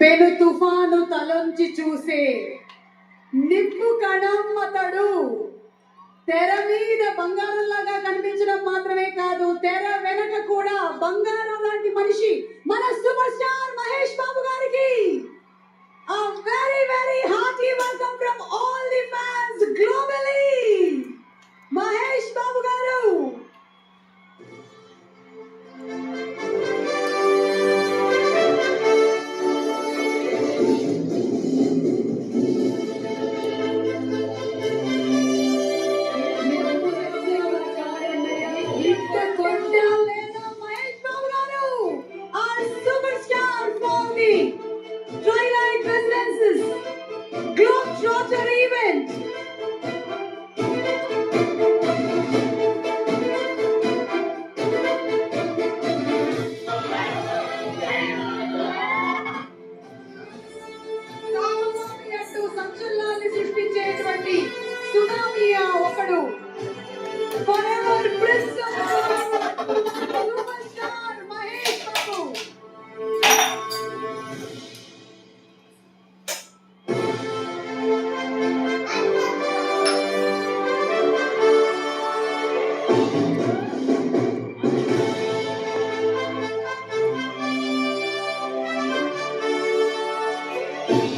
పెను తుఫాను తలొంచి చూసే నిప్పు కణం అతడు తెర మీద బంగారంలాగా కనిపించడం మాత్రమే కాదు తెర వెనక కూడా బంగారం లాంటి మనిషి మనస్సు Jolly Light Thank you.